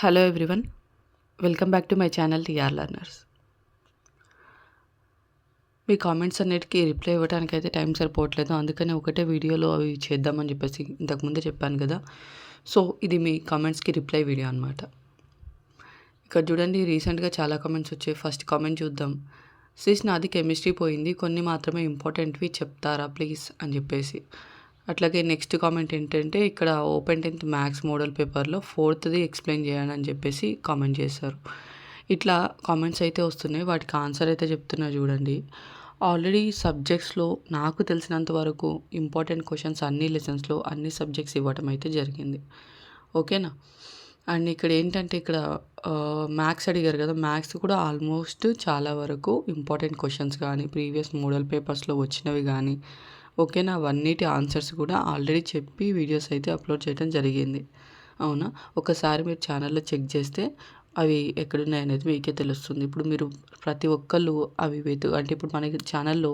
Hello everyone welcome back to my channel TR learners me comments అన్నిటికీ reply ఇవ్వడానికి అయితే time సరిపోవట్లేదు. అందుకని ఒకటే వీడియోలో అవి చేద్దామని చెప్పేసి ఇంతకుముందే చెప్పాను కదా. సో ఇది మీ కామెంట్స్కి రిప్లై వీడియో అనమాట ఇక్కడ చూడండి రీసెంట్గా చాలా కామెంట్స్ వచ్చాయి. ఫస్ట్ కామెంట్ చూద్దాం. సిస్ నాది కెమిస్ట్రీ పోయింది. కొన్ని మాత్రమే ఇంపార్టెంట్వి చెప్తారా ప్లీజ్ అని చెప్పేసి. అట్లాగే నెక్స్ట్ కామెంట్ ఏంటంటే ఇక్కడ ఓపెన్ టెన్త్ మ్యాథ్స్ మోడల్ పేపర్లో ఫోర్త్ది ఎక్స్ప్లెయిన్ చేయండి అని చెప్పేసి కామెంట్ చేశారు. ఇట్లా కామెంట్స్ అయితే వస్తున్నాయి. వాటికి ఆన్సర్ అయితే చెప్తున్నా చూడండి. ఆల్రెడీ సబ్జెక్ట్స్లో నాకు తెలిసినంత వరకు ఇంపార్టెంట్ క్వశ్చన్స్ అన్ని లెసన్స్లో అన్ని సబ్జెక్ట్స్ ఇవ్వటం అయితే జరిగింది. ఓకేనా? అండ్ ఇక్కడ ఏంటంటే ఇక్కడ మ్యాథ్స్ అడిగారు కదా మ్యాథ్స్ కూడా ఆల్మోస్ట్ చాలా వరకు ఇంపార్టెంట్ క్వశ్చన్స్ కానీ ప్రీవియస్ మోడల్ పేపర్స్లో వచ్చినవి కానీ ఓకేనా అవన్నిటి ఆన్సర్స్ కూడా ఆల్రెడీ చెప్పి వీడియోస్ అయితే అప్లోడ్ చేయడం జరిగింది. అవునా? ఒకసారి మీరు ఛానల్లో చెక్ చేస్తే అవి ఎక్కడున్నాయనేది మీకే తెలుస్తుంది. ఇప్పుడు మీరు ప్రతి ఒక్కళ్ళు అవి వెతు అంటే ఇప్పుడు మనకి ఛానల్లో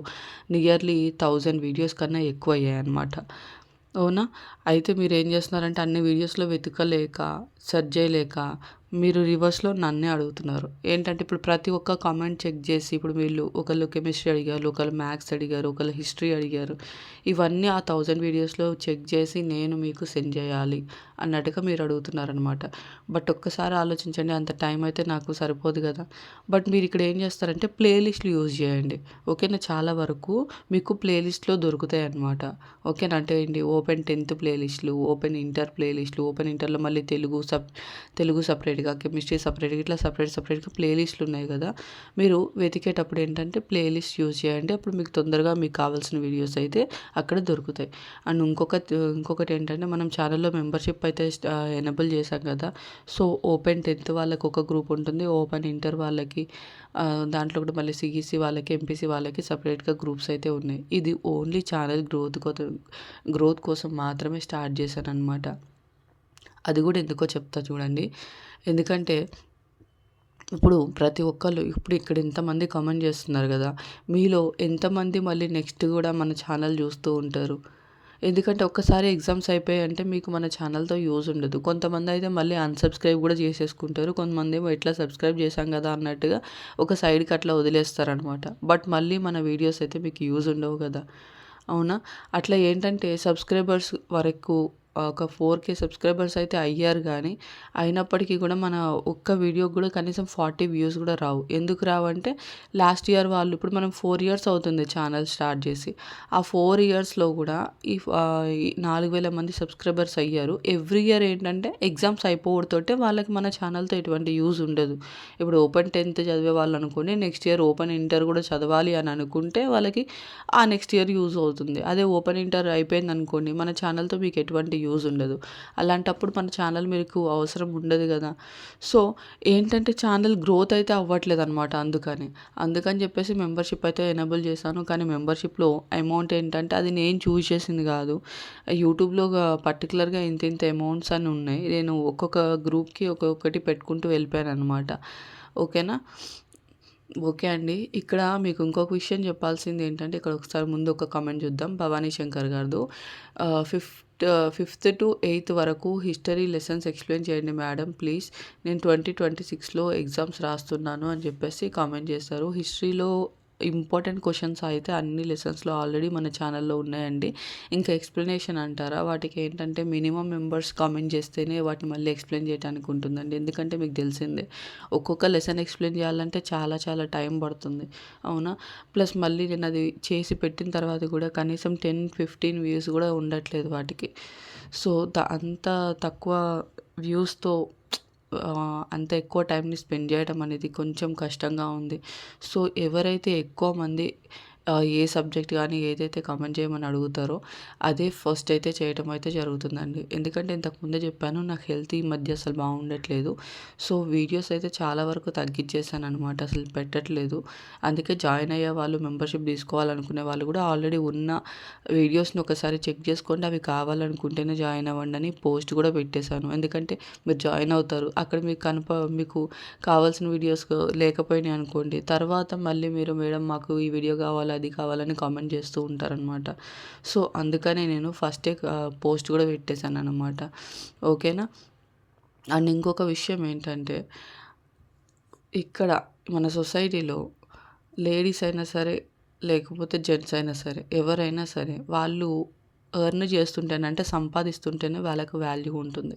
నియర్లీ థౌజండ్ వీడియోస్ కన్నా ఎక్కువ అయ్యాయి అనమాట అవునా? అయితే మీరు ఏం చేస్తున్నారంటే అన్ని వీడియోస్లో వెతకలేక సెర్చ్ చేయలేక మీరు రివర్స్లో నన్నే అడుగుతున్నారు. ఏంటంటే ఇప్పుడు ప్రతి ఒక్క కామెంట్ చెక్ చేసి ఇప్పుడు వీళ్ళు ఒకళ్ళు కెమిస్ట్రీ అడిగారు ఒకళ్ళు మ్యాథ్స్ అడిగారు ఒకళ్ళు హిస్టరీ అడిగారు. ఇవన్నీ ఆ థౌజండ్ వీడియోస్లో చెక్ చేసి నేను మీకు సెండ్ చేయాలి అన్నట్టుగా మీరు అడుగుతున్నారనమాట బట్ ఒక్కసారి ఆలోచించండి అంత టైం అయితే నాకు సరిపోదు కదా. బట్ మీరు ఇక్కడ ఏం చేస్తారంటే ప్లేలిస్ట్లు యూజ్ చేయండి. ఓకేనా చాలా వరకు మీకు ప్లేలిస్ట్లో దొరుకుతాయి అనమాట ఓకేనా అంటే ఏంటి? ఓపెన్ టెన్త్ ప్లేలిస్ట్లు ఓపెన్ ఇంటర్ ప్లేలిస్ట్లు ఓపెన్ ఇంటర్లో మళ్ళీ తెలుగు సబ్ తెలుగు సపరేట్ సపరేట్గా కెమిస్ట్రీ సపరేట్గా ఇట్లా సపరేట్ సపరేట్గా ప్లేలిస్ట్లు ఉన్నాయి కదా. మీరు వెతికేటప్పుడు ఏంటంటే ప్లేలిస్ట్ యూజ్ చేయండి. అప్పుడు మీకు తొందరగా మీకు కావాల్సిన వీడియోస్ అయితే అక్కడ దొరుకుతాయి. అండ్ ఇంకొక ఇంకొకటి ఏంటంటే మనం ఛానల్లో మెంబర్షిప్ అయితే ఎనబుల్ చేశాం కదా. సో ఓపెన్ టెన్త్ వాళ్ళకి ఒక గ్రూప్ ఉంటుంది. ఓపెన్ ఇంటర్ వాళ్ళకి దాంట్లో కూడా మళ్ళీ సిఈసి వాళ్ళకి ఎంపీసీ వాళ్ళకి సపరేట్గా గ్రూప్స్ అయితే ఉన్నాయి. ఇది ఓన్లీ ఛానల్ గ్రోత్ కోసం గ్రోత్ కోసం మాత్రమే స్టార్ట్ చేశాను అనమాట అది కూడా ఎందుకో చెప్తా చూడండి. ఎందుకంటే ఇప్పుడు ప్రతి ఒక్కళ్ళు ఇప్పుడు ఇక్కడ ఇంతమంది కామెంట్ చేస్తున్నారు కదా మీలో ఎంతమంది మళ్ళీ నెక్స్ట్ కూడా మన ఛానల్ చూస్తూ ఉంటారు? ఎందుకంటే ఒక్కసారి ఎగ్జామ్స్ అయిపోయాయి అంటే మీకు మన ఛానల్తో యూజ్ ఉండదు. కొంతమంది అయితే మళ్ళీ అన్సబ్స్క్రైబ్ కూడా చేసేసుకుంటారు. కొంతమంది ఏమో ఎట్లా సబ్స్క్రైబ్ చేశాం కదా అన్నట్టుగా ఒక సైడ్కి అట్లా వదిలేస్తారనమాట బట్ మళ్ళీ మన వీడియోస్ అయితే మీకు యూజ్ ఉండవు కదా. అవునా? అట్లా ఏంటంటే సబ్స్క్రైబర్స్ వరకు ఒక ఫోర్ కే సబ్స్క్రైబర్స్ అయితే అయ్యారు కానీ అయినప్పటికీ కూడా మన ఒక్క వీడియో కూడా కనీసం ఫార్టీ వ్యూస్ కూడా రావు. ఎందుకు రావంటే లాస్ట్ ఇయర్ వాళ్ళు ఇప్పుడు మనం ఫోర్ ఇయర్స్ అవుతుంది ఛానల్ స్టార్ట్ చేసి. ఆ ఫోర్ ఇయర్స్లో కూడా ఈ నాలుగు వేల మంది సబ్స్క్రైబర్స్ అయ్యారు. ఎవ్రీ ఇయర్ ఏంటంటే ఎగ్జామ్స్ అయిపోవడంతోటే వాళ్ళకి మన ఛానల్తో ఎటువంటి యూజ్ ఉండదు. ఇప్పుడు ఓపెన్ టెన్త్ చదివే వాళ్ళు అనుకోండి నెక్స్ట్ ఇయర్ ఓపెన్ ఇంటర్ కూడా చదవాలి అని అనుకుంటే వాళ్ళకి ఆ నెక్స్ట్ ఇయర్ యూజ్ అవుతుంది. అదే ఓపెన్ ఇంటర్ అయిపోయింది అనుకోండి మన ఛానల్తో మీకు ఎటువంటి యూజ్ ఉండదు. అలాంటప్పుడు మన ఛానల్ మీకు అవసరం ఉండదు కదా. సో ఏంటంటే ఛానల్ గ్రోత్ అయితే అవ్వట్లేదు అనమాట అందుకని. అందుకని చెప్పేసి మెంబర్షిప్ అయితే ఎనేబుల్ చేశాను. కానీ మెంబర్షిప్లో అమౌంట్ ఏంటంటే అది నేను చూస్ చేసింది కాదు. యూట్యూబ్లో పర్టికులర్గా ఇంత ఇంత అమౌంట్స్ అని ఉన్నాయి. నేను ఒక్కొక్క గ్రూప్కి ఒక్కొక్కటి పెట్టుకుంటూ వెళ్ళిపోయాను అనమాట ఓకేనా ఓకే అండి. ఇక్కడ మీకు ఇంకొక విషయం చెప్పాల్సింది ఏంటంటే ఇక్కడ ఒకసారి ముందు ఒక కామెంట్ చూద్దాం. భవానీ శంకర్ గారు ఫిఫ్త్ ఫిఫ్త్ టు ఎయిత్ వరకు హిస్టరీ లెసన్స్ ఎక్స్ప్లెయిన్ చేయండి మేడం ప్లీజ్. నేను ట్వంటీ ట్వంటీ సిక్స్లో ఎగ్జామ్స్ రాస్తున్నాను అని చెప్పేసి కామెంట్ చేశారు. హిస్టరీలో ఇంపార్టెంట్ క్వశ్చన్స్ అయితే అన్ని లెసన్స్లో ఆల్రెడీ మన ఛానల్లో ఉన్నాయండి. ఇంకా ఎక్స్ప్లెనేషన్ అంటారా? వాటికి ఏంటంటే మినిమం మెంబర్స్ కామెంట్ చేస్తేనే వాటిని మళ్ళీ ఎక్స్ప్లెయిన్ చేయడానికి ఉంటుందండి. ఎందుకంటే మీకు తెలిసిందే ఒక్కొక్క లెసన్ ఎక్స్ప్లెయిన్ చేయాలంటే చాలా చాలా టైం పడుతుంది. అవునా? ప్లస్ మళ్ళీ నేను అది చేసి పెట్టిన తర్వాత కూడా కనీసం టెన్ ఫిఫ్టీన్ వ్యూస్ కూడా ఉండట్లేదు వాటికి. సో అంత తక్కువ వ్యూస్తో అంత ఎక్కువ టైంని స్పెండ్ చేయడం అనేది కొంచెం కష్టంగా ఉంది. సో ఎవరైతే ఎక్కువ మంది ఏ సబ్జెక్ట్ కానీ ఏదైతే కామెంట్ చేయమని అడుగుతారో అదే ఫస్ట్ అయితే చేయటం అయితే జరుగుతుందండి. ఎందుకంటే ఇంతకుముందే చెప్పాను నాకు హెల్త్ ఈ మధ్య అసలు బాగుండట్లేదు. సో వీడియోస్ అయితే చాలా వరకు తగ్గించేసాను అనమాట అసలు పెట్టట్లేదు. అందుకే జాయిన్ అయ్యే వాళ్ళు మెంబర్షిప్ తీసుకోవాలనుకునే వాళ్ళు కూడా ఆల్రెడీ ఉన్న వీడియోస్ని ఒకసారి చెక్ చేసుకోండి. అవి కావాలనుకుంటేనే జాయిన్ అవ్వండి అని పోస్ట్ కూడా పెట్టేశాను. ఎందుకంటే మీరు జాయిన్ అవుతారు అక్కడ మీకు కనప మీకు కావాల్సిన వీడియోస్ లేకపోయినాయి అనుకోండి. తర్వాత మళ్ళీ మీరు మేడం మాకు ఈ వీడియో కావాలి కావాలి అది కావాలని కామెంట్ చేస్తూ ఉంటారనమాట సో అందుకనే నేను ఫస్టే పోస్ట్ కూడా పెట్టేశాను అనమాట ఓకేనా అండ్ ఇంకొక విషయం ఏంటంటే ఇక్కడ మన సొసైటీలో లేడీస్ అయినా సరే లేకపోతే జెంట్స్ అయినా సరే ఎవరైనా సరే వాళ్ళు ఎర్న్ చేస్తుంటేనే అంటే సంపాదిస్తుంటేనే వాళ్ళకి వాల్యూ ఉంటుంది.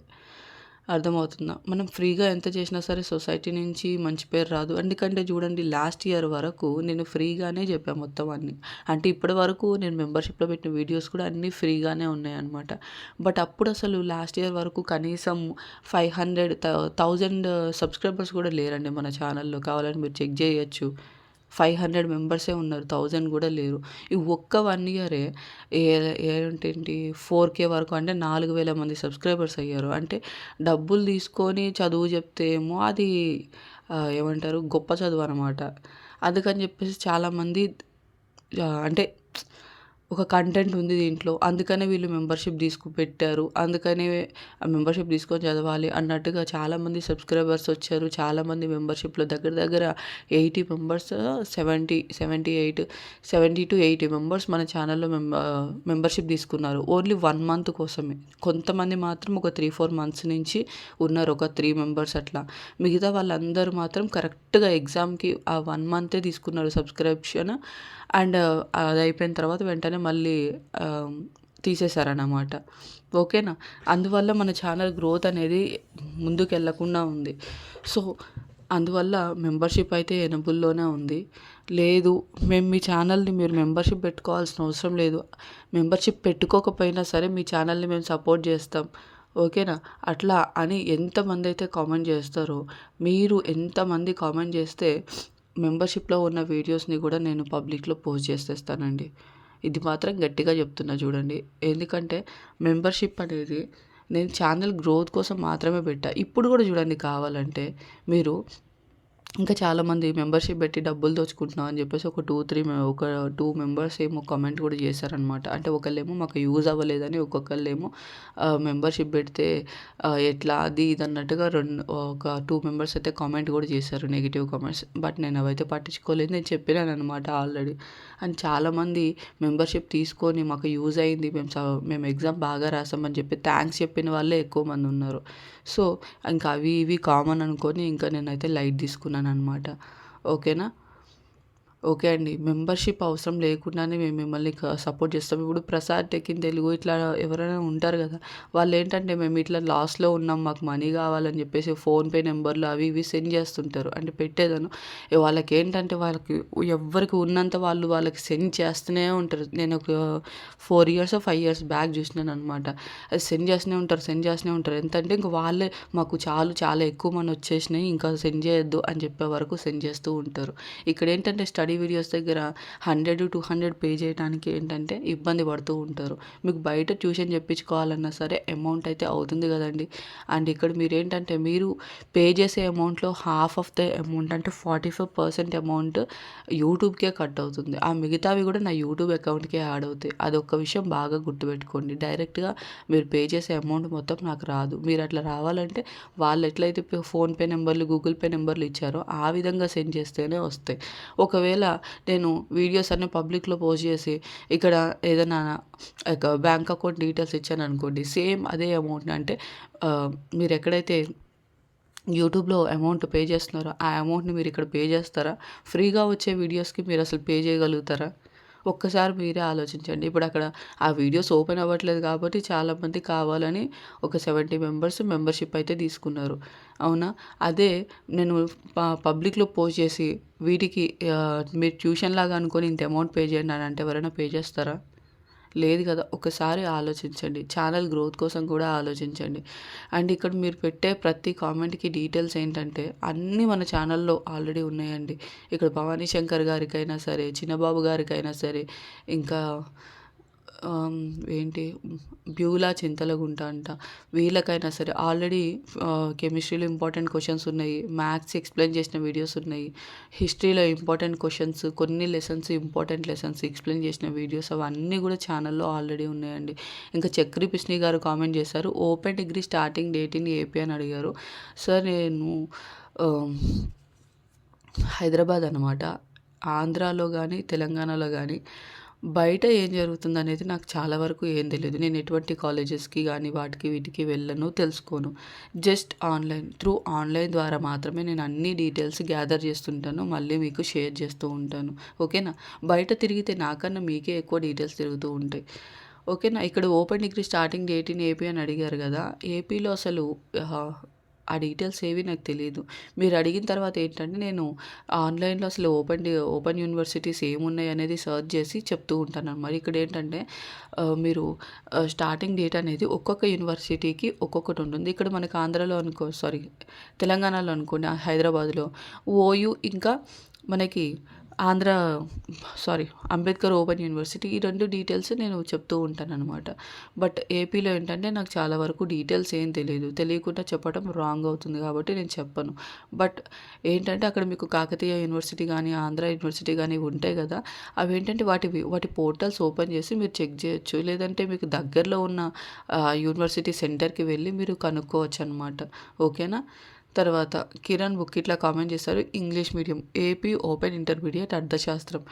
అర్థమవుతుందా? మనం ఫ్రీగా ఎంత చేసినా సరే సొసైటీ నుంచి మంచి పేరు రాదు. ఎందుకంటే చూడండి లాస్ట్ ఇయర్ వరకు నేను ఫ్రీగానే చెప్పాను మొత్తం అన్ని. అంటే ఇప్పటి వరకు నేను మెంబర్షిప్లో పెట్టిన వీడియోస్ కూడా అన్నీ ఫ్రీగానే ఉన్నాయన్నమాట. బట్ అప్పుడు అసలు లాస్ట్ ఇయర్ వరకు కనీసం ఫైవ్ హండ్రెడ్ థౌజండ్ సబ్స్క్రైబర్స్ కూడా లేరండి మన ఛానల్లో. కావాలని మీరు చెక్ చేయొచ్చు. ఫైవ్ హండ్రెడ్ మెంబర్సే ఉన్నారు. థౌజండ్ కూడా లేరు. ఈ ఒక్క వన్ ఇయరే ఏ ఫోర్ కే వరకు అంటే నాలుగు వేల మంది సబ్స్క్రైబర్స్ అయ్యారు. అంటే డబ్బులు తీసుకొని చదువు చెప్తే ఏమో అది ఏమంటారు గొప్ప చదువు అనమాట అందుకని చెప్పేసి చాలామంది అంటే ఒక కంటెంట్ ఉంది దీంట్లో. అందుకనే వీళ్ళు మెంబర్షిప్ తీసుకు పెట్టారు. అందుకనే ఆ మెంబర్షిప్ తీసుకొని చదవాలి అన్నట్టుగా చాలామంది సబ్స్క్రైబర్స్ వచ్చారు. చాలామంది మెంబర్షిప్లో దగ్గర దగ్గర eighty members seventy seventy eight seventy to eighty members మన ఛానల్లో మెంబర్షిప్ తీసుకున్నారు. ఓన్లీ వన్ మంత్ కోసమే. కొంతమంది మాత్రం ఒక త్రీ ఫోర్ మంత్స్ నుంచి ఉన్నారు ఒక త్రీ మెంబర్స్ అట్లా. మిగతా వాళ్ళందరూ మాత్రం కరెక్ట్గా ఎగ్జామ్కి ఆ వన్ మంతే తీసుకున్నారు సబ్స్క్రిప్షన్ అండ్ అది అయిపోయిన తర్వాత వెంటనే మళ్ళీ తీసేశారన్నమాట. ఓకేనా? అందువల్ల మన ఛానల్ గ్రోత్ అనేది ముందుకు వెళ్ళకుండా ఉంది. సో అందువల్ల మెంబర్షిప్ అయితే ఎనబుల్లోనే ఉంది. లేదు మేము మీ ఛానల్ని మీరు మెంబర్షిప్ పెట్టుకోవాల్సిన అవసరం లేదు. మెంబర్షిప్ పెట్టుకోకపోయినా సరే మీ ఛానల్ని మేము సపోర్ట్ చేస్తాం. ఓకేనా? అట్లా అని ఎంతమంది అయితే కామెంట్ చేస్తారో మీరు ఎంతమంది కామెంట్ చేస్తే మెంబర్షిప్లో ఉన్న వీడియోస్ని కూడా నేను పబ్లిక్లో పోస్ట్ చేసేస్తానండి. ఇది మాత్రం గట్టిగా చెప్తున్నా చూడండి. ఎందుకంటే మెంబర్షిప్ అనేది నేను ఛానల్ గ్రోత్ కోసం మాత్రమే పెట్టా. ఇప్పుడు కూడా చూడండి కావాలంటే మీరు ఇంకా చాలామంది మెంబర్షిప్ పెట్టి డబ్బులు దోచుకుంటున్నాం అని చెప్పేసి ఒక టూ త్రీ ఒక టూ మెంబర్స్ ఏమో కామెంట్ కూడా చేశారనమాట అంటే ఒకళ్ళేమో మాకు యూజ్ అవ్వలేదని ఒక్కొక్కళ్ళేమో మెంబర్షిప్ పెడితే ఎట్లా అది ఇది అన్నట్టుగా రెండు ఒక టూ మెంబర్స్ అయితే కామెంట్ కూడా చేశారు నెగిటివ్ కామెంట్స్. బట్ నేను అవైతే పట్టించుకోలేదు. నేను చెప్పినాను అనమాట ఆల్రెడీ. అండ్ చాలామంది మెంబర్షిప్ తీసుకొని మాకు యూజ్ అయింది మేము మేము ఎగ్జామ్ బాగా రాసామని చెప్పి థ్యాంక్స్ చెప్పిన వాళ్ళే ఎక్కువ మంది ఉన్నారు. సో ఇంకా అవి ఇవి కామన్ అనుకొని ఇంకా నేనైతే లైట్ తీసుకున్నాను అనమాట ఓకేనా? ఓకే అండి. మెంబర్షిప్ అవసరం లేకుండానే మేము మిమ్మల్ని సపోర్ట్ చేస్తాం. ఇప్పుడు ప్రసాద్ టెక్ ఇన్ తెలుగు ఇట్లా ఎవరైనా ఉంటారు కదా వాళ్ళు ఏంటంటే మేము ఇట్లా లాస్ట్లో ఉన్నాం మాకు మనీ కావాలని చెప్పేసి ఫోన్పే నెంబర్లు అవి ఇవి సెండ్ చేస్తుంటారు. అంటే పెట్టేదాను. వాళ్ళకి ఏంటంటే వాళ్ళకి ఎవరికి ఉన్నంత వాళ్ళు వాళ్ళకి సెండ్ చేస్తూనే ఉంటారు. నేను ఒక four years five years back చూసినాను అనమాట అది సెండ్ చేస్తూనే ఉంటారు సెండ్ చేస్తూనే ఉంటారు. ఎంతంటే ఇంక వాళ్ళే మాకు చాలు చాలా ఎక్కువ మంది వచ్చేసినాయి ఇంకా సెండ్ చేయొద్దు అని చెప్పే వరకు సెండ్ చేస్తూ ఉంటారు. ఇక్కడ ఏంటంటే స్టడీ వీడియోస్ దగ్గర హండ్రెడ్ టూ హండ్రెడ్ పే చేయడానికి ఏంటంటే ఇబ్బంది పడుతూ ఉంటారు. మీకు బయట ట్యూషన్ చెప్పించుకోవాలన్నా సరే అమౌంట్ అయితే అవుతుంది కదండి. అండ్ ఇక్కడ మీరు ఏంటంటే మీరు పే చేసే అమౌంట్లో హాఫ్ ఆఫ్ ద అమౌంట్ అంటే ఫార్టీ ఫైవ్ పర్సెంట్ అమౌంట్ యూట్యూబ్కే కట్ అవుతుంది. ఆ మిగతావి కూడా నా యూట్యూబ్ అకౌంట్కే యాడ్ అవుతాయి. అది ఒక విషయం బాగా గుర్తుపెట్టుకోండి. డైరెక్ట్గా మీరు పే చేసే అమౌంట్ మొత్తం నాకు రాదు. మీరు అట్లా రావాలంటే వాళ్ళు ఎట్లయితే ఫోన్పే నెంబర్లు గూగుల్ పే నెంబర్లు ఇచ్చారో ఆ విధంగా సెండ్ చేస్తేనే వస్తాయి. ఒకవేళ ఒకవేళ నేను వీడియోస్ అన్నీ పబ్లిక్లో పోస్ట్ చేసి ఇక్కడ ఏదైనా బ్యాంక్ అకౌంట్ డీటెయిల్స్ ఇచ్చాను అనుకోండి సేమ్ అదే అమౌంట్ అంటే మీరు ఎక్కడైతే యూట్యూబ్లో అమౌంట్ పే చేస్తున్నారో ఆ అమౌంట్ని మీరు ఇక్కడ పే చేస్తారా? ఫ్రీగా వచ్చే వీడియోస్కి మీరు అసలు పే చేయగలుగుతారా? ఒక్కసారి మీరే ఆలోచించండి. ఇప్పుడు అక్కడ ఆ వీడియోస్ ఓపెన్ అవ్వట్లేదు కాబట్టి చాలామంది కావాలని ఒక సెవెంటీ మెంబర్స్ మెంబర్షిప్ అయితే తీసుకున్నారు. అవునా? అదే నేను పబ్లిక్లో పోస్ట్ చేసి వీటికి మీరు ట్యూషన్ లాగా అనుకొని ఇంత అమౌంట్ పే చేయండి అని అంటే ఎవరైనా పే చేస్తారా? లేదు కదా ఒకసారి ఆలోచించండి. ఛానల్ గ్రోత్ కోసం కూడా ఆలోచించండి. అండ్ ఇక్కడ మీరు పెట్టే ప్రతి కామెంట్కి డీటెయిల్స్ ఏంటంటే అన్నీ మన ఛానల్లో ఆల్రెడీ ఉన్నాయండి. ఇక్కడ భవానీ శంకర్ గారికైనా సరే చిన్నబాబు గారికైనా సరే ఇంకా ఏంటి బ్యూలా చింతలగుంట అంట. వీళ్ళకైనా సరే ఆల్రెడీ కెమిస్ట్రీలో ఇంపార్టెంట్ క్వశ్చన్స్ ఉన్నాయి. మ్యాథ్స్ ఎక్స్ప్లెయిన్ చేసిన వీడియోస్ ఉన్నాయి. హిస్టరీలో ఇంపార్టెంట్ క్వశ్చన్స్ కొన్ని లెసన్స్ ఇంపార్టెంట్ లెసన్స్ ఎక్స్ప్లెయిన్ చేసిన వీడియోస్ అవన్నీ కూడా ఛానల్లో ఆల్రెడీ ఉన్నాయండి. ఇంకా చక్రి పిష్ణి గారు కామెంట్ చేశారు open degree starting date in AP అని అడిగారు. సార్ నేను హైదరాబాద్ అనమాట ఆంధ్రాలో కానీ తెలంగాణలో కానీ బయట ఏం జరుగుతుందనేది నాకు చాలా వరకు ఏం తెలియదు నేను ఎటువంటి కాలేజెస్‌కి కానీ వాటికి వీటికి వెళ్ళను, తెలుసుకోను. జస్ట్ ఆన్‌లైన్ త్రూ ఆన్‌లైన్ ద్వారా మాత్రమే నేను అన్ని డీటెయిల్స్ గ్యాదర్ చేస్తుంటాను. మళ్ళీ మీకు షేర్ చేస్తూ ఉంటాను. ఓకేనా? బయట తిరిగితే నాకన్నా మీకే ఎక్కువ డీటెయిల్స్ తిరుగుతూ ఉంటాయి. ఓకేనా? ఇక్కడ open degree starting date in AP అని అడిగారు కదా ఏపీలో అసలు ఆ డీటెయిల్స్ ఏవి నాకు తెలియదు మీరు అడిగిన తర్వాత ఏంటంటే నేను ఆన్‌లైన్‌లో అసలు ఓపెన్ ఓపెన్ యూనివర్సిటీస్ ఏమున్నాయి అనేది సర్చ్ చేసి చెప్తూ ఉంటాను మరి ఇక్కడ ఏంటంటే మీరు స్టార్టింగ్ డేట్ అనేది ఒక్కొక్క యూనివర్సిటీకి ఒక్కొక్కటి ఉంటుంది. ఇక్కడ మనకు ఆంధ్రాలో అనుకో సారీ తెలంగాణలో అనుకోండి హైదరాబాద్‌లో ఓయూ ఇంకా మనకి Andhra sorry Ambedkar open university ఈ రెండు డీటెయిల్స్ నేను చెప్తూ ఉంటాను అనమాట బట్ ఏపీలో ఏంటంటే నాకు చాలా వరకు డీటెయిల్స్ ఏం తెలియదు తెలియకుండా చెప్పడం రాంగ్ అవుతుంది కాబట్టి నేను చెప్పను. బట్ ఏంటంటే అక్కడ మీకు కాకతీయ యూనివర్సిటీ కానీ ఆంధ్ర యూనివర్సిటీ కానీ ఉంటాయి కదా అవి ఏంటంటే వాటి వాటి పోర్టల్స్ ఓపెన్ చేసి మీరు చెక్ చేయొచ్చు లేదంటే మీకు దగ్గరలో ఉన్న యూనివర్సిటీ సెంటర్‌కి వెళ్ళి మీరు కనుక్కోవచ్చు అనమాట ఓకేనా? తర్వాత కిరణ్ బుక్ ఇట్లా కామెంట్ చేశారు. English medium AP open intermediate అర్థశాస్త్రం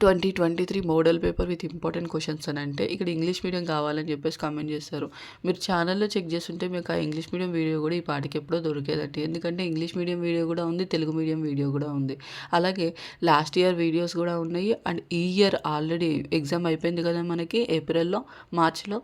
2023 model paper with important questions అని అంటే ఇక్కడ ఇంగ్లీష్ మీడియం కావాలని చెప్పేసి కామెంట్ చేస్తారు మీరు ఛానల్లో చెక్ చేస్తుంటే మీకు ఆ ఇంగ్లీష్ మీడియం వీడియో కూడా ఈ పాటికి ఎప్పుడో దొరికేదండి. ఎందుకంటే ఇంగ్లీష్ మీడియం వీడియో కూడా ఉంది. తెలుగు మీడియం వీడియో కూడా ఉంది. అలాగే లాస్ట్ ఇయర్ వీడియోస్ కూడా ఉన్నాయి. అండ్ ఈ ఇయర్ ఆల్రెడీ ఎగ్జామ్ అయిపోయింది కదా మనకి ఏప్రిల్‌లో, మార్చ్‌లో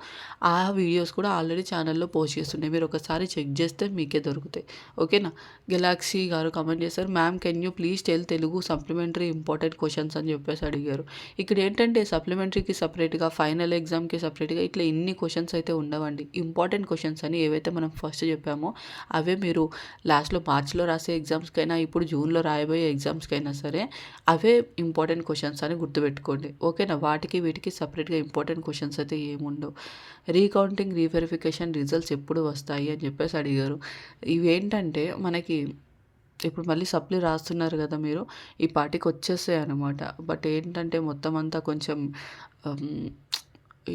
ఆ వీడియోస్ కూడా ఆల్రెడీ ఛానల్లో పోస్ట్ చేస్తున్నాయి. మీరు ఒకసారి చెక్ చేస్తే మీకే దొరుకుతాయి. ఓకేనా? గెలాక్సీ గారు కామెంట్ చేస్తారు ma'am can you please tell Telugu supplementary important questions అని చెప్పేసి అడిగి అడిగారు. ఇక్కడ ఏంటంటే సప్లిమెంటరీకి సపరేట్గా ఫైనల్ ఎగ్జామ్‌కి సపరేట్గా ఇట్లా ఇన్ని క్వశ్చన్స్ అయితే ఉండవండి. ఇంపార్టెంట్ క్వశ్చన్స్ అని ఏవైతే మనం ఫస్ట్ చెప్పామో అవే మీరు లాస్ట్‌లో మార్చ్‌లో రాసే ఎగ్జామ్స్‌కైనా, ఇప్పుడు జూన్‌లో రాయబోయే ఎగ్జామ్స్‌కైనా సరే అవే ఇంపార్టెంట్ క్వశ్చన్స్ అని గుర్తుపెట్టుకోండి. ఓకేనా? వాటికి వీటికి సపరేట్గా ఇంపార్టెంట్ క్వశ్చన్స్ అయితే ఏముండవు. రీకౌంటింగ్, రీవెరిఫికేషన్ రిజల్ట్స్ ఎప్పుడు వస్తాయి అని చెప్పేసి అడిగారు. ఇవేంటంటే మనకి ఇప్పుడు మళ్ళీ సప్లీ రాస్తున్నారు కదా మీరు. ఈ పాటికి వచ్చేస్తాయన్నమాట. బట్ ఏంటంటే మొత్తం అంతా కొంచెం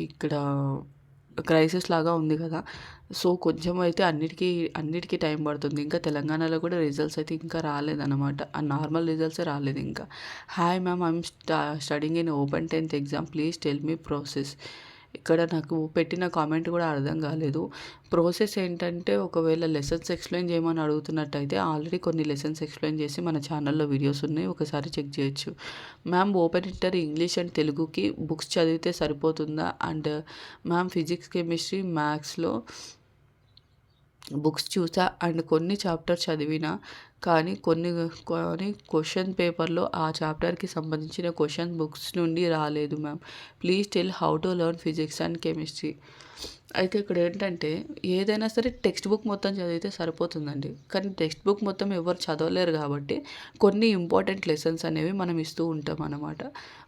ఇక్కడ క్రైసిస్ లాగా ఉంది కదా! సో, కొంచెం అయితే అన్నిటికీ అన్నిటికీ టైం పడుతుంది. ఇంకా తెలంగాణలో కూడా రిజల్ట్స్ అయితే ఇంకా రాలేదన్నమాట. ఆ నార్మల్ రిజల్ట్సే రాలేదు ఇంకా. హాయ్ మ్యామ్ ఐఎమ్ యామ్ స్ట ఇన్ ఓపెన్ 10థ్ exam please tell me process. ఇక్కడ నాకు పెట్టిన కామెంట్ కూడా అర్థం కాలేదు. ప్రాసెస్ ఏంటంటే ఒకవేళ లెసన్స్ ఎక్స్‌ప్లెయిన్ చేయమని అడుగుతున్నట్టయితే ఆల్రెడీ కొన్ని లెసన్స్ ఎక్స్‌ప్లెయిన్ చేసి మన ఛానల్లో వీడియోస్ ఉన్నాయి. ఒకసారి చెక్ చేయొచ్చు. Ma'am open inter English and తెలుగుకి బుక్స్ చదివితే సరిపోతుందా? అండ్ మ్యామ్ ఫిజిక్స్, కెమిస్ట్రీ, మ్యాథ్స్‌లో బుక్స్ చూసా అండ్ కొన్ని చాప్టర్స్ చదివినా కానీ కొన్ని కానీ క్వశ్చన్ పేపర్‌లో ఆ చాప్టర్‌కి సంబంధించిన క్వశ్చన్ బుక్స్ నుండి రాలేదు ma'am. Please tell how to learn physics and chemistry. అయితే ఇక్కడ ఏంటంటే ఏదైనా సరే టెక్స్ట్ బుక్ మొత్తం చదివితే సరిపోతుందండి. కానీ టెక్స్ట్ బుక్ మొత్తం ఎవరు చదవలేరు కాబట్టి కొన్ని ఇంపార్టెంట్ లెసన్స్ అనేవి మనం ఇస్తూ ఉంటాం అన్నమాట.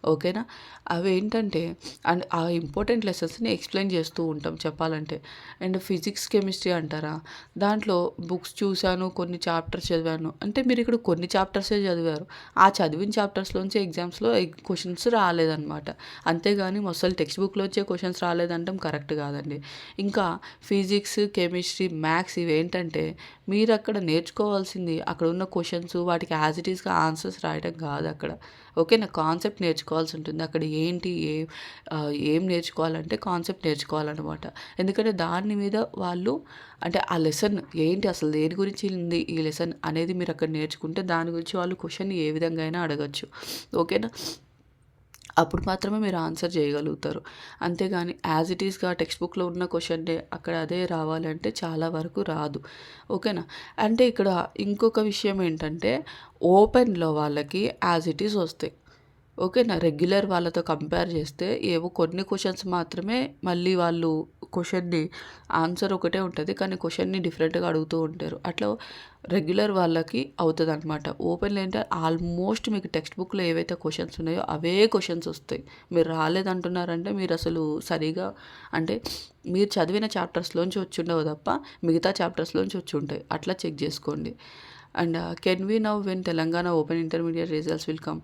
ఓకేనా? అవి ఏంటంటే అండ్ ఆ ఇంపార్టెంట్ లెసన్స్‌ని ఎక్స్‌ప్లెయిన్ చేస్తూ ఉంటాం చెప్పాలంటే. అండ్ ఫిజిక్స్, కెమిస్ట్రీ అంటారా? దాంట్లో బుక్స్ చూశాను కొన్ని చాప్టర్స్ చదివాను. అంటే మీరు ఇక్కడ కొన్ని చాప్టర్సే చదివారు. ఆ చదివిన చాప్టర్స్‌లోంచి ఎగ్జామ్స్‌లో క్వశ్చన్స్ రాలేదన్నమాట. అంతేగాని అసలు టెక్స్ట్ బుక్‌లోంచే క్వశ్చన్స్ రాలేదంటాం కరెక్ట్ కాదండి. ఇంకా ఫిజిక్స్, కెమిస్ట్రీ, మ్యాథ్స్ ఇవేంటంటే అక్కడ నేర్చుకోవాల్సింది అక్కడ ఉన్న క్వశ్చన్స్ వాటికి యాజ్ ఇట్ ఈస్‌గా ఆన్సర్స్ రాయడం కాదు అక్కడ ఓకే ఓకేనా? కాన్సెప్ట్ నేర్చుకోవాల్సి ఉంటుంది. అక్కడ ఏంటి ఏ ఏం నేర్చుకోవాలంటే కాన్సెప్ట్ నేర్చుకోవాలన్నమాట. ఎందుకంటే దాని మీద వాళ్ళు అంటే ఆ లెసన్ ఏంటి అసలు దేని గురించి ఉంది ఈ లెసన్ అనేది మీరు అక్కడ నేర్చుకుంటే దాని గురించి వాళ్ళు క్వశ్చన్ ఏ విధంగా అయినా అడగొచ్చు. ఓకేనా? అప్పుడు మాత్రమే మీరు ఆన్సర్ చేయగలుగుతారు. అంతేగాని యాజ్ ఇట్ ఈస్‌గా టెక్స్ట్ బుక్‌లో ఉన్న క్వశ్చన్నే అక్కడ అదే రావాలంటే చాలా వరకు రాదు. ఓకేనా? అంటే ఇక్కడ ఇంకొక విషయం ఏంటంటే ఓపెన్‌లో వాళ్ళకి యాజ్ ఇట్ ఈస్ వస్తాయి. ఓకేనా? రెగ్యులర్ వాళ్ళతో కంపేర్ చేస్తే ఏవో కొన్ని క్వశ్చన్స్ మాత్రమే మళ్ళీ వాళ్ళు క్వశ్చన్ని ఆన్సర్ ఒకటే ఉంటుంది కానీ క్వశ్చన్ని డిఫరెంట్‌గా అడుగుతూ ఉంటారు. అట్లా రెగ్యులర్ వాళ్ళకి అవుతుంది అనమాట ఓపెన్‌లో ఏంటంటే ఆల్మోస్ట్ మీకు టెక్స్ట్ బుక్‌లో ఏవైతే క్వశ్చన్స్ ఉన్నాయో అవే క్వశ్చన్స్ వస్తాయి. మీరు రాలేదంటున్నారంటే మీరు అసలు సరిగ్గా అంటే మీరు చదివిన చాప్టర్స్‌లోంచి వచ్చుండవు తప్ప మిగతా చాప్టర్స్‌లోంచి వచ్చుంటాయి. అట్లా చెక్ చేసుకోండి. And can we know when Telangana open intermediate results will come.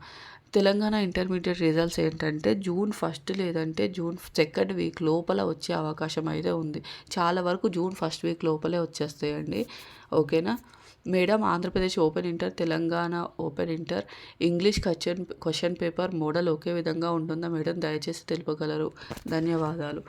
Telangana intermediate results ఏంటంటే జూన్ ఫస్ట్ లేదంటే జూన్ సెకండ్ వీక్ లోపల వచ్చే అవకాశం అయితే ఉంది. చాలా వరకు జూన్ ఫస్ట్ వీక్ లోపలే వచ్చేస్తాయండి. ఓకేనా? Madam Andhra Pradesh open inter Telangana open inter English question question paper model ఒకే విధంగా ఉంటుందా మేడం దయచేసి తెలుపగలరు ధన్యవాదాలు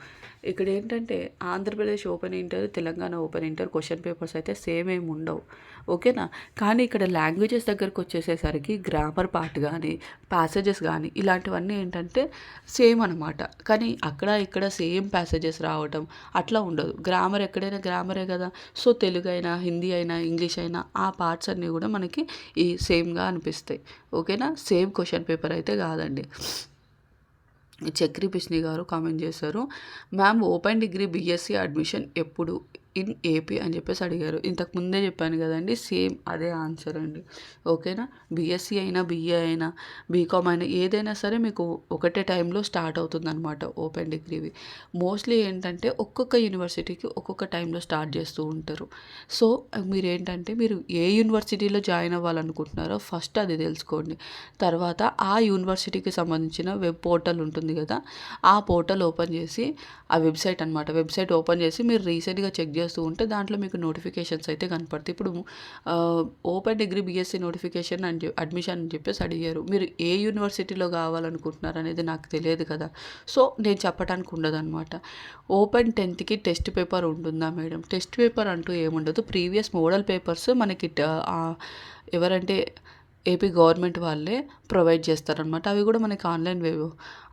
ఇక్కడ ఏంటంటే Andhra Pradesh open inter Telangana open inter question papers అయితే సేమ్ ఏమి ఉండవు. ఓకేనా? కానీ ఇక్కడ లాంగ్వేజెస్ దగ్గరకు వచ్చేసేసరికి గ్రామర్ పార్ట్ కానీ ప్యాసేజెస్ కానీ ఇలాంటివన్నీ ఏంటంటే సేమ్ అనమాట కానీ అక్కడ ఇక్కడ సేమ్ ప్యాసేజెస్ రావటం అట్లా ఉండదు. గ్రామర్ ఎక్కడైనా గ్రామరే కదా. సో తెలుగు అయినా హిందీ అయినా ఇంగ్లీష్ అయినా ఆ పార్ట్స్ అన్నీ కూడా మనకి ఈ సేమ్గా అనిపిస్తాయి. ఓకేనా? సేమ్ క్వశ్చన్ పేపర్ అయితే కాదండి. చక్రి పిష్ని గారు కామెంట్ చేశారు. Ma'am open degree BSc admission ఎప్పుడు? ఇన్ ఏపీ అని చెప్పేసి అడిగారు. ఇంతకు ముందే చెప్పాను కదండి సేమ్ అదే ఆన్సర్ అండి. ఓకేనా? బీఎస్సీ అయినా బీఏ అయినా బీకామ్ అయినా ఏదైనా సరే మీకు ఒకటే టైంలో స్టార్ట్ అవుతుంది అనమాట ఓపెన్ డిగ్రీవి. మోస్ట్లీ ఏంటంటే ఒక్కొక్క యూనివర్సిటీకి ఒక్కొక్క టైంలో స్టార్ట్ చేస్తూ ఉంటారు. సో మీరు ఏంటంటే మీరు ఏ యూనివర్సిటీలో జాయిన్ అవ్వాలనుకుంటున్నారో ఫస్ట్ అది తెలుసుకోండి. తర్వాత ఆ యూనివర్సిటీకి సంబంధించిన వెబ్ పోర్టల్ ఉంటుంది కదా ఆ పోర్టల్ ఓపెన్ చేసి ఆ వెబ్సైట్ అనమాట వెబ్సైట్ ఓపెన్ చేసి మీరు రీసెంట్గా చెక్ చేస్తూ ఉంటే దాంట్లో మీకు నోటిఫికేషన్స్ అయితే కనపడతాయి. ఇప్పుడు ఓపెన్ డిగ్రీ బీఎస్సీ నోటిఫికేషన్ అని అడ్మిషన్ అని చెప్పేసి అడిగారు. మీరు ఏ యూనివర్సిటీలో కావాలనుకుంటున్నారు అనేది నాకు తెలియదు కదా. సో నేను చెప్పడానికి ఉండదు అనమాట ఓపెన్ టెన్త్కి టెస్ట్ పేపర్ ఉంటుందా మేడం? టెస్ట్ పేపర్ అంటూ ఏముండదు. ప్రీవియస్ మోడల్ పేపర్స్ మనకి ఎవరంటే ఏపీ గవర్నమెంట్ వాళ్ళే ప్రొవైడ్ చేస్తారనమాట అవి కూడా మనకి ఆన్లైన్ వెబ్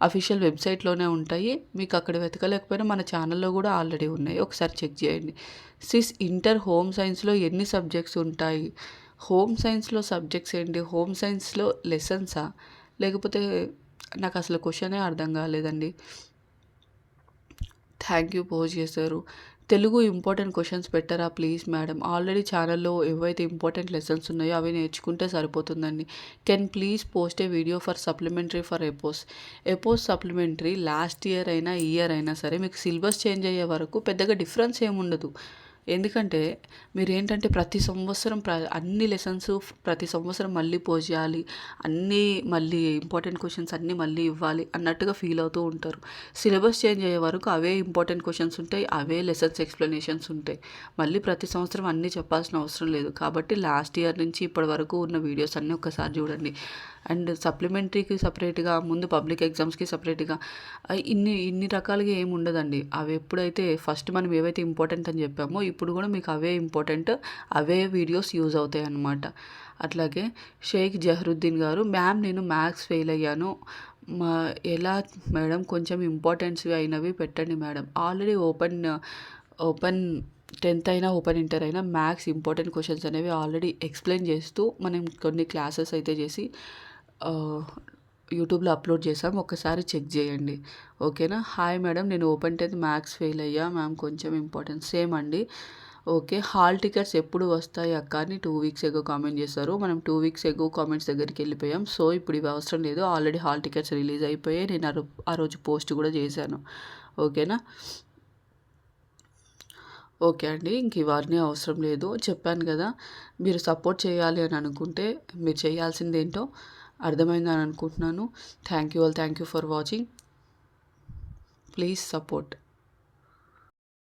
అఫీషియల్ వెబ్సైట్లోనే ఉంటాయి. మీకు అక్కడ వెతకలేకపోయినా మన ఛానల్లో కూడా ఆల్రెడీ ఉన్నాయి. ఒకసారి చెక్ చేయండి. సిస్ ఇంటర్ హోమ్ సైన్స్లో ఎన్ని సబ్జెక్ట్స్ ఉంటాయి? హోమ్ సైన్స్లో సబ్జెక్ట్స్ ఏంటి? హోమ్ సైన్స్లో లెసన్సా? లేకపోతే నాకు అసలు క్వశ్చనే అర్థం కాలేదండి. థ్యాంక్ యూ పోస్ట్ చేశారు. తెలుగు ఇంపార్టెంట్ క్వశ్చన్స్ పెట్టరా ప్లీజ్ మేడం ఆల్రెడీ ఛానల్లో ఏవైతే ఇంపార్టెంట్ లెసన్స్ ఉన్నాయో అవి నేర్చుకుంటే సరిపోతుందండి. Can please post a video for supplementary for APOSS APOSS supplementary last year అయినా ఇయర్ అయినా సరే మీకు సిలబస్ చేంజ్ అయ్యే వరకు పెద్దగా డిఫరెన్స్ ఏముండదు. ఎందుకంటే మీరు ఏంటంటే ప్రతి సంవత్సరం ప్ర అన్ని లెసన్స్ ప్రతి సంవత్సరం మళ్ళీ పోజ్ చేయాలి అన్నీ మళ్ళీ ఇంపార్టెంట్ క్వశ్చన్స్ అన్నీ మళ్ళీ ఇవ్వాలి అన్నట్టుగా ఫీల్ అవుతూ ఉంటారు. సిలబస్ చేంజ్ అయ్యే వరకు అవే ఇంపార్టెంట్ క్వశ్చన్స్ ఉంటాయి అవే లెసన్స్ ఎక్స్ప్లెనేషన్స్ ఉంటాయి. మళ్ళీ ప్రతి సంవత్సరం అన్నీ చెప్పాల్సిన అవసరం లేదు. కాబట్టి లాస్ట్ ఇయర్ నుంచి ఇప్పటి వరకు ఉన్న వీడియోస్ అన్నీ ఒకసారి చూడండి. అండ్ సప్లిమెంటరీకి సపరేట్గా ముందు పబ్లిక్ ఎగ్జామ్స్కి సపరేట్గా ఇన్ని ఇన్ని రకాలుగా ఏమి ఉండదండి. అవి ఎప్పుడైతే ఫస్ట్ మనం ఏవైతే ఇంపార్టెంట్ అని చెప్పామో ఇప్పుడు కూడా మీకు అవే ఇంపార్టెంట్ అవే వీడియోస్ యూజ్ అవుతాయి అన్నమాట. అట్లాగే షేక్ జహరుద్దీన్ గారు మ్యామ్ నేను మ్యాథ్స్ ఫెయిల్ అయ్యాను. మా ఎలా మేడం కొంచెం ఇంపార్టెన్స్ అయినవి పెట్టండి madam already open open tenth అయినా ఓపెన్ ఇంటర్ అయినా మ్యాథ్స్ ఇంపార్టెంట్ క్వశ్చన్స్ అనేవి ఆల్రెడీ ఎక్స్ప్లెయిన్ చేస్తూ మనం కొన్ని క్లాసెస్ అయితే చేసి యూట్యూబ్లో అప్లోడ్ చేసాం ఒకసారి చెక్ చేయండి. ఓకేనా? హాయ్ మేడం నేను ఓపెన్ టెన్త్ మ్యాథ్స్ ఫెయిల్ అయ్యా. మ్యామ్ కొంచెం ఇంపార్టెంట్. సేమ్ అండి. ఓకే హాల్ టికెట్స్ ఎప్పుడు వస్తాయి అక్క అని టూ వీక్స్ ఎగో కామెంట్ చేశారు. మనం టూ వీక్స్ ఎగో కామెంట్స్ దగ్గరికి వెళ్ళిపోయాం. సో ఇప్పుడు ఇవి అవసరం లేదు. ఆల్రెడీ హాల్ టికెట్స్ రిలీజ్ అయిపోయాయి. నేను ఆ రోజు పోస్ట్ కూడా చేశాను. ఓకేనా? ఓకే అండి ఇంక ఇవన్నీ అవసరం లేదు. చెప్పాను కదా మీరు సపోర్ట్ చేయాలి అని అనుకుంటే మీరు చేయాల్సింది ఏంటో అర్థమైందని అనుకుంటున్నాను. Thank you all thank you for watching please support